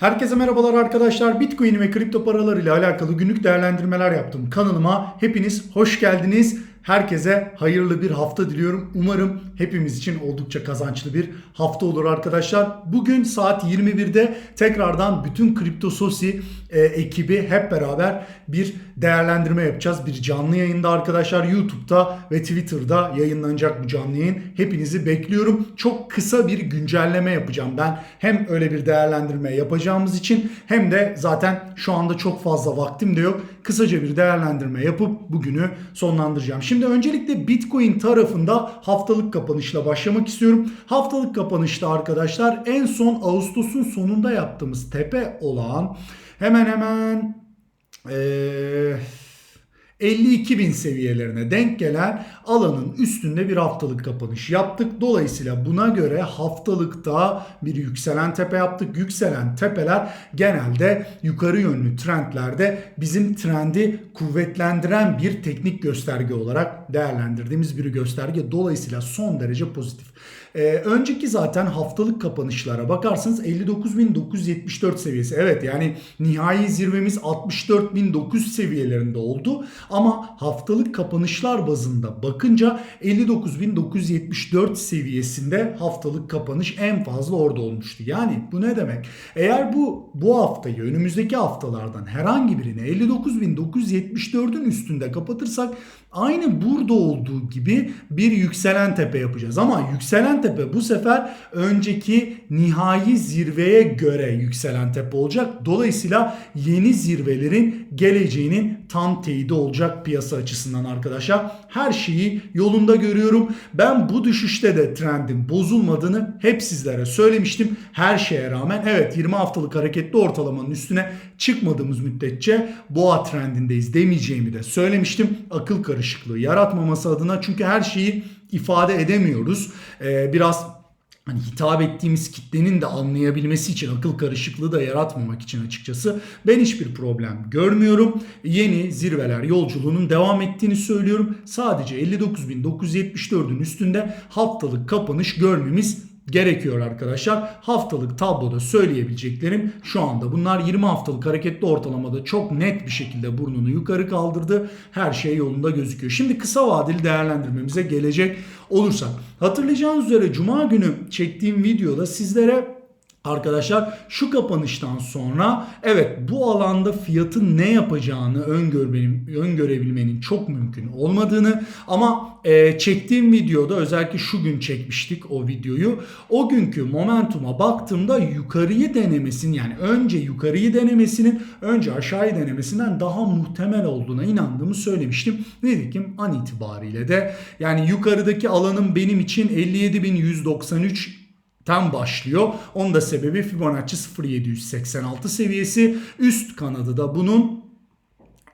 Herkese merhabalar arkadaşlar. Bitcoin ve kripto paralar ile alakalı günlük değerlendirmeler yaptım. Kanalıma hepiniz hoş geldiniz. Herkese hayırlı bir hafta diliyorum. Umarım hepimiz için oldukça kazançlı bir hafta olur arkadaşlar. Bugün saat 21'de tekrardan bütün Kripto Sosi e, ekibi hep beraber bir değerlendirme yapacağız. Bir canlı yayında arkadaşlar YouTube'da ve Twitter'da yayınlanacak bu canlı yayın. Hepinizi bekliyorum. Çok kısa bir güncelleme yapacağım ben. Hem öyle bir değerlendirme yapacağımız için hem de zaten şu anda çok fazla vaktim de yok. Kısaca bir değerlendirme yapıp bugünü sonlandıracağım. Şimdi öncelikle Bitcoin tarafında haftalık kapanışla başlamak istiyorum. Haftalık kapanışta arkadaşlar en son Ağustos'un sonunda yaptığımız tepe olan hemen hemen eee 52 bin seviyelerine denk gelen alanın üstünde bir haftalık kapanış yaptık. Dolayısıyla buna göre haftalıkta bir yükselen tepe yaptık. Yükselen tepeler genelde yukarı yönlü trendlerde bizim trendi kuvvetlendiren bir teknik gösterge olarak değerlendirdiğimiz bir gösterge. Dolayısıyla son derece pozitif. Ee, önceki zaten haftalık kapanışlara bakarsanız 59.974 seviyesi. Evet yani nihai zirvemiz 64.900 seviyelerinde oldu. Ama haftalık kapanışlar bazında bakınca 59.974 seviyesinde haftalık kapanış en fazla orada olmuştu. Yani bu ne demek? Eğer bu bu haftayı önümüzdeki haftalardan herhangi birini 59.974'ün üstünde kapatırsak aynı burada olduğu gibi bir yükselen tepe yapacağız. Ama yükselen tepe bu sefer önceki nihai zirveye göre yükselen tepe olacak. Dolayısıyla yeni zirvelerin geleceğinin tam teyidi olacak piyasa açısından arkadaşlar. Her şeyi yolunda görüyorum. Ben bu düşüşte de trendin bozulmadığını hep sizlere söylemiştim. Her şeye rağmen evet 20 haftalık hareketli ortalamanın üstüne çıkmadığımız müddetçe boğa trendindeyiz demeyeceğimi de söylemiştim. Akıl karışıklığı yaratmaması adına çünkü her şeyi ifade edemiyoruz. Ee, biraz hani hitap ettiğimiz kitlenin de anlayabilmesi için akıl karışıklığı da yaratmamak için açıkçası ben hiçbir problem görmüyorum. Yeni zirveler yolculuğunun devam ettiğini söylüyorum. Sadece 59.974'ün üstünde haftalık kapanış görmemiz gerekiyor arkadaşlar. Haftalık tabloda söyleyebileceklerim şu anda bunlar 20 haftalık hareketli ortalamada çok net bir şekilde burnunu yukarı kaldırdı. Her şey yolunda gözüküyor. Şimdi kısa vadeli değerlendirmemize gelecek olursak. Hatırlayacağınız üzere cuma günü çektiğim videoda sizlere Arkadaşlar şu kapanıştan sonra evet bu alanda fiyatın ne yapacağını öngörebilmenin çok mümkün olmadığını ama e, çektiğim videoda özellikle şu gün çekmiştik o videoyu. O günkü momentuma baktığımda yukarıyı denemesinin yani önce yukarıyı denemesinin önce aşağıyı denemesinden daha muhtemel olduğuna inandığımı söylemiştim. Nitekim an itibariyle de yani yukarıdaki alanın benim için 57.193 tam başlıyor. Onun da sebebi Fibonacci 0786 seviyesi. Üst kanadı da bunun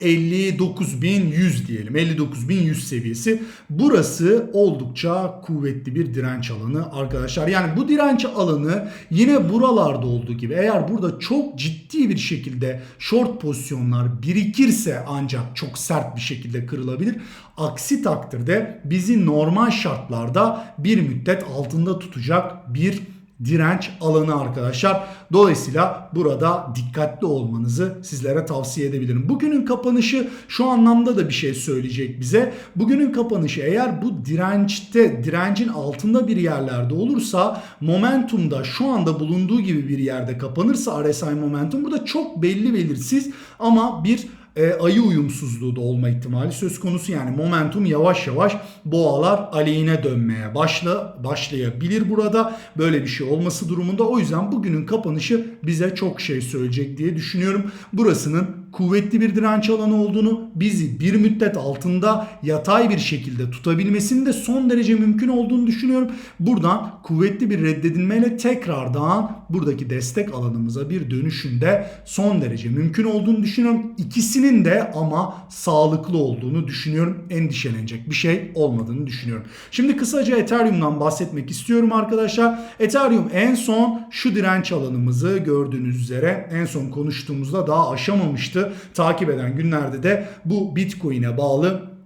59.100 diyelim. 59.100 seviyesi. Burası oldukça kuvvetli bir direnç alanı arkadaşlar. Yani bu direnç alanı yine buralarda olduğu gibi eğer burada çok ciddi bir şekilde short pozisyonlar birikirse ancak çok sert bir şekilde kırılabilir. Aksi takdirde bizi normal şartlarda bir müddet altında tutacak bir direnç alanı arkadaşlar. Dolayısıyla burada dikkatli olmanızı sizlere tavsiye edebilirim. Bugünün kapanışı şu anlamda da bir şey söyleyecek bize. Bugünün kapanışı eğer bu dirençte, direncin altında bir yerlerde olursa momentumda şu anda bulunduğu gibi bir yerde kapanırsa RSI momentum burada çok belli belirsiz ama bir e, ayı uyumsuzluğu da olma ihtimali söz konusu. Yani momentum yavaş yavaş boğalar aleyhine dönmeye başla başlayabilir burada. Böyle bir şey olması durumunda. O yüzden bugünün kapanışı bize çok şey söyleyecek diye düşünüyorum. Burasının kuvvetli bir direnç alanı olduğunu, bizi bir müddet altında yatay bir şekilde tutabilmesinin de son derece mümkün olduğunu düşünüyorum. Buradan kuvvetli bir reddedilmeyle tekrardan buradaki destek alanımıza bir dönüşünde son derece mümkün olduğunu düşünüyorum. İkisinin de ama sağlıklı olduğunu düşünüyorum. Endişelenecek bir şey olmadığını düşünüyorum. Şimdi kısaca Ethereum'dan bahsetmek istiyorum arkadaşlar. Ethereum en son şu direnç alanımızı gördüğünüz üzere en son konuştuğumuzda daha aşamamıştı. Takip eden günlerde de bu Bitcoin'e bağlı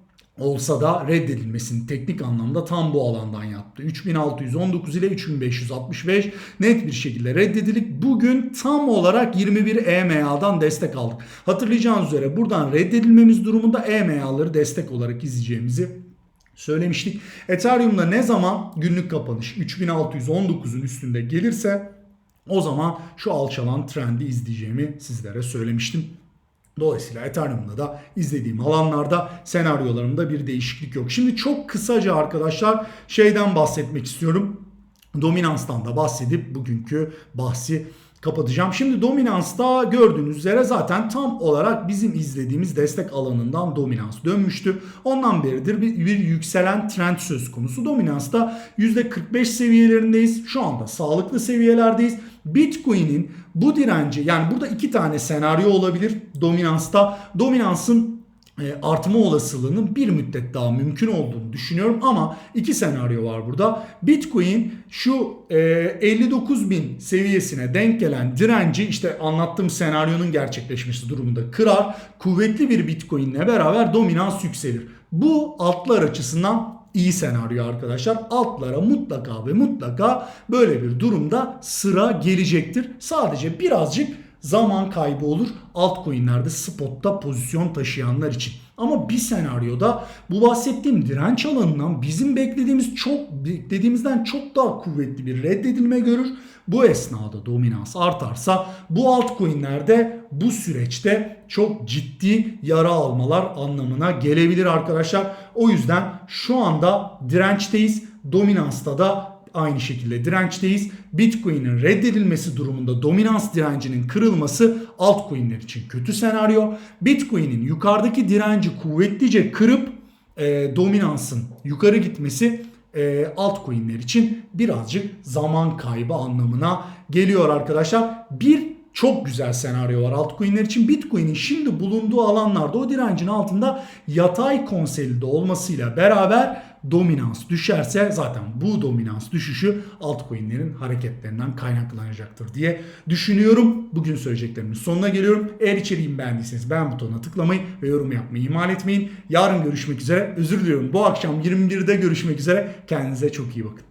olsa da reddedilmesini teknik anlamda tam bu alandan yaptı. 3619 ile 3565 net bir şekilde reddedilip bugün tam olarak 21 EMA'dan destek aldık. Hatırlayacağınız üzere buradan reddedilmemiz durumunda EMA'ları destek olarak izleyeceğimizi söylemiştik. Ethereum'da ne zaman günlük kapanış 3619'un üstünde gelirse o zaman şu alçalan trendi izleyeceğimi sizlere söylemiştim. Dolayısıyla Ethereum'da da izlediğim alanlarda senaryolarımda bir değişiklik yok. Şimdi çok kısaca arkadaşlar şeyden bahsetmek istiyorum. Dominanstan da bahsedip bugünkü bahsi kapatacağım. Şimdi dominansta gördüğünüz üzere zaten tam olarak bizim izlediğimiz destek alanından dominans dönmüştü. Ondan beridir bir, bir yükselen trend söz konusu. Dominansta %45 seviyelerindeyiz. Şu anda sağlıklı seviyelerdeyiz. Bitcoin'in bu direnci yani burada iki tane senaryo olabilir dominansta. Dominansın e, artma olasılığının bir müddet daha mümkün olduğunu düşünüyorum ama iki senaryo var burada. Bitcoin şu e, 59 bin seviyesine denk gelen direnci işte anlattığım senaryonun gerçekleşmesi durumunda kırar. Kuvvetli bir Bitcoin ile beraber dominans yükselir. Bu altlar açısından iyi senaryo arkadaşlar. Altlara mutlaka ve mutlaka böyle bir durumda sıra gelecektir. Sadece birazcık zaman kaybı olur altcoin'lerde spotta pozisyon taşıyanlar için. Ama bir senaryoda bu bahsettiğim direnç alanından bizim beklediğimiz çok beklediğimizden çok daha kuvvetli bir reddedilme görür. Bu esnada dominans artarsa bu altcoin'lerde bu süreçte çok ciddi yara almalar anlamına gelebilir arkadaşlar. O yüzden şu anda dirençteyiz. Dominansta da aynı şekilde dirençteyiz. Bitcoin'in reddedilmesi durumunda dominans direncinin kırılması altcoin'ler için kötü senaryo. Bitcoin'in yukarıdaki direnci kuvvetlice kırıp e, dominansın yukarı gitmesi e, altcoin'ler için birazcık zaman kaybı anlamına geliyor arkadaşlar. Bir çok güzel senaryo var altcoin'ler için. Bitcoin'in şimdi bulunduğu alanlarda o direncin altında yatay konsolide olmasıyla beraber dominans düşerse zaten bu dominans düşüşü altcoin'lerin hareketlerinden kaynaklanacaktır diye düşünüyorum. Bugün söyleyeceklerimin sonuna geliyorum. Eğer içeriğimi beğendiyseniz beğen butonuna tıklamayı ve yorum yapmayı ihmal etmeyin. Yarın görüşmek üzere. Özür diliyorum. Bu akşam 21'de görüşmek üzere. Kendinize çok iyi bakın.